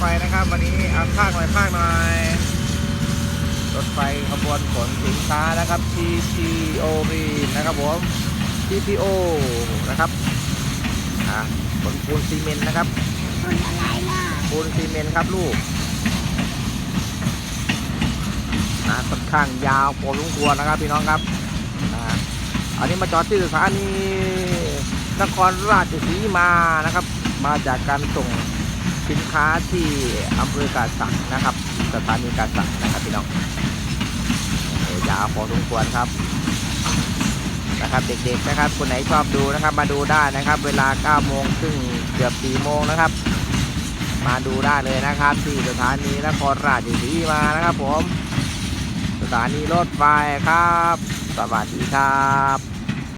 ไฟนะครับ วันนี้เอาภาคหน่อยภาคหน่อย รถไฟขบวนขนสินค้านะครับ TTO รีนะครับผม TTO นะครับอ่าขนปูนซีเมนต์นะครับคนอะไรล่ะปูนซีเมนต์ครับลูกนะค่อนข้างยาวพอสมควรนะครับพี่น้องครับนะอันนี้มาจอดที่สถานีนครราชสีมานะครับ มาจากการส่ง สินค้าที่อำเภอกาสังนะครับ สถานีกาสังนะครับพี่น้องอยาวพอสมควรครับนะครับเด็กๆนะครับคนไหนชอบดูนะครับ มาดูได้นะครับ เวลา9โมงครึ่งเกือบ4โมงนะครับ มาดูได้เลยนะครับ ที่สถานีนครราชสีมานะครับ ผม สถานีรถไฟครับ สวัสดีครับ